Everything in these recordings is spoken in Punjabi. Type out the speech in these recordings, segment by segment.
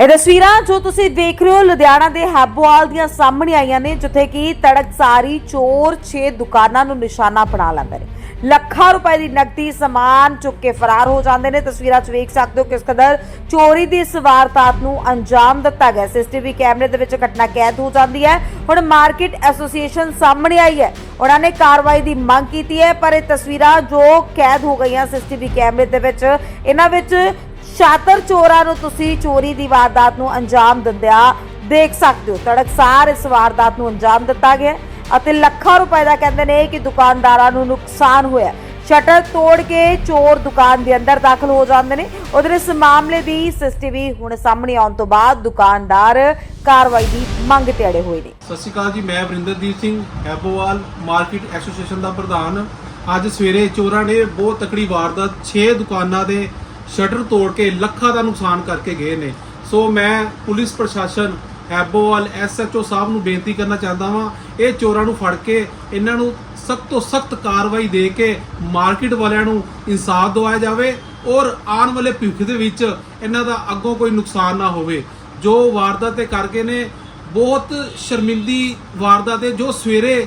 ਇਹ ਤਸਵੀਰਾਂ ਜੋ ਤੁਸੀਂ ਦੇਖ ਰਹੇ ਹੋ ਲੁਧਿਆਣਾ ਦੇ ਹੈਬੋਵਾਲ ਦੀਆਂ ਸਾਹਮਣੇ ਆਈਆਂ ਨੇ, ਜਿੱਥੇ ਕਿ ਤੜਕਸਾਰੀ ਚੋਰ 6 ਦੁਕਾਨਾਂ ਨੂੰ ਨਿਸ਼ਾਨਾ ਬਣਾ ਲੈਂਦੇ ਨੇ। ਲੱਖਾਂ ਰੁਪਏ ਦੀ ਨਕਦੀ ਸਮਾਨ ਚੁੱਕ ਕੇ ਫਰਾਰ ਹੋ ਜਾਂਦੇ ਨੇ। ਤਸਵੀਰਾਂ 'ਚ ਵੇਖ ਸਕਦੇ ਹੋ ਕਿਸ ਕਦਰ ਚੋਰੀ ਦੀ ਇਸ ਵਾਰਦਾਤ ਨੂੰ ਅੰਜਾਮ ਦਿੱਤਾ ਗਿਆ। ਸੀਸੀਟੀਵੀ ਕੈਮਰੇ ਦੇ ਵਿੱਚ ਘਟਨਾ ਕੈਦ ਹੋ ਜਾਂਦੀ ਹੈ। ਹੁਣ ਮਾਰਕੀਟ ਐਸੋਸੀਏਸ਼ਨ ਸਾਹਮਣੇ ਆਈ ਹੈ। ਉਹਨਾਂ ਨੇ ਕਾਰਵਾਈ ਦੀ ਮੰਗ ਕੀਤੀ ਹੈ, ਪਰ ਇਹ ਤਸਵੀਰਾਂ ਜੋ ਕੈਦ ਹੋ ਗਈਆਂ ਸੀਸੀਟੀਵੀ ਕੈਮਰੇ ਦੇ ਵਿੱਚ, ਇਹਨਾਂ ਵਿੱਚ ਸ਼ਾਤਰ ਚੋਰਾਂ ਨੂੰ ਤੁਸੀਂ ਚੋਰੀ ਦੀ ਵਾਰਦਾਤ ਨੂੰ ਅੰਜਾਮ ਦਿੰਦਿਆਂ ਦੇਖ ਸਕਦੇ ਹੋ। ਤੜਕਸਾਰ ਇਸ ਵਾਰਦਾਤ ਨੂੰ ਅੰਜਾਮ ਦਿੱਤਾ ਗਿਆ ਅਤੇ ਲੱਖਾਂ ਰੁਪਏ ਦਾ ਕਹਿੰਦੇ ਨੇ ਕਿ ਦੁਕਾਨਦਾਰਾਂ ਨੂੰ ਨੁਕਸਾਨ ਹੋਇਆ ਸ਼ਟਰ ਤੋੜ ਕੇ ਚੋਰ ਦੁਕਾਨ ਦੇ ਅੰਦਰ ਦਾਖਲ ਹੋ ਜਾਂਦੇ ਨੇ। ਉਧਰ ਇਸ ਮਾਮਲੇ ਦੀ ਸੀਸੀਟੀਵੀ ਹੁਣ ਸਾਹਮਣੇ ਆਉਣ ਤੋਂ ਬਾਅਦ ਦੁਕਾਨਦਾਰ ਕਾਰਵਾਈ ਦੀ ਮੰਗ ਤੇ ਅੜੇ ਹੋਏ ਨੇ। ਸਤਿ ਸ਼੍ਰੀ ਅਕਾਲ ਜੀ, ਮੈਂ ਵਰਿੰਦਰਜੀਤ ਸਿੰਘ ਹੈਬੋਵਾਲ, ਮਾਰਕੀਟ ਐਸੋਸੀਏਸ਼ਨ ਦਾ ਪ੍ਰਧਾਨ। ਅੱਜ ਸਵੇਰੇ ਚੋਰਾਂ ਨੇ ਬਹੁਤ ਤਕੜੀ ਵਾਰਦਾਤ 6 ਦੁਕਾਨਾਂ ਦੇ ਸ਼ਟਰ ਤੋੜ ਕੇ ਲੱਖਾਂ ਦਾ ਨੁਕਸਾਨ ਕਰਕੇ ਗਏ ਨੇ। ਸੋ ਮੈਂ ਪੁਲਿਸ ਪ੍ਰਸ਼ਾਸਨ ਹੈਬੋਵਾਲ ਐਸਐਚਓ ਸਾਹਿਬ ਨੂੰ ਬੇਨਤੀ ਕਰਨਾ ਚਾਹੁੰਦਾ ਹਾਂ ਇਹ ਚੋਰਾਂ ਨੂੰ ਫੜ ਕੇ ਇਹਨਾਂ ਨੂੰ ਸਖਤ ਤੋਂ ਸਖਤ ਕਾਰਵਾਈ ਦੇ ਕੇ ਮਾਰਕੀਟ ਵਾਲਿਆਂ ਨੂੰ ਇਨਸਾਫ ਦਿਵਾਇਆ ਜਾਵੇ ਔਰ ਆਉਣ ਵਾਲੇ ਭਵਿੱਖ ਦੇ ਵਿੱਚ ਇਹਨਾਂ ਦਾ ਅੱਗੋਂ ਕੋਈ ਨੁਕਸਾਨ ਨਾ ਹੋਵੇ। ਜੋ ਵਾਰਦਾਤ ਇਹ ਕਰਕੇ ਨੇ, ਬਹੁਤ ਸ਼ਰਮਿੰਦੀ ਵਾਰਦਾਤ ਹੈ, ਜੋ ਸਵੇਰੇ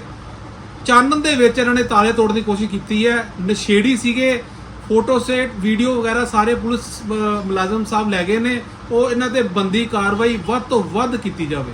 ਚਾਨਣ ਦੇ ਵਿੱਚ ਇਹਨਾਂ ਨੇ ਤਾਲੇ ਤੋੜਨ ਦੀ ਕੋਸ਼ਿਸ਼ ਕੀਤੀ ਹੈ। ਨਸ਼ੇੜੀ ਸੀਗੇ ਫੋਟੋ ਸੈਟ, ਵੀਡੀਓ ਵਗੈਰਾ ਸਾਰੇ ਪੁਲਿਸ ਮੁਲਾਜ਼ਮ ਸਾਹਿਬ ਲੈ ਗਏ ਨੇ। ਉਹ ਇਹਨਾਂ ਤੇ ਬੰਦੀ ਕਾਰਵਾਈ ਵੱਧ ਤੋਂ ਵੱਧ ਕੀਤੀ ਜਾਵੇ।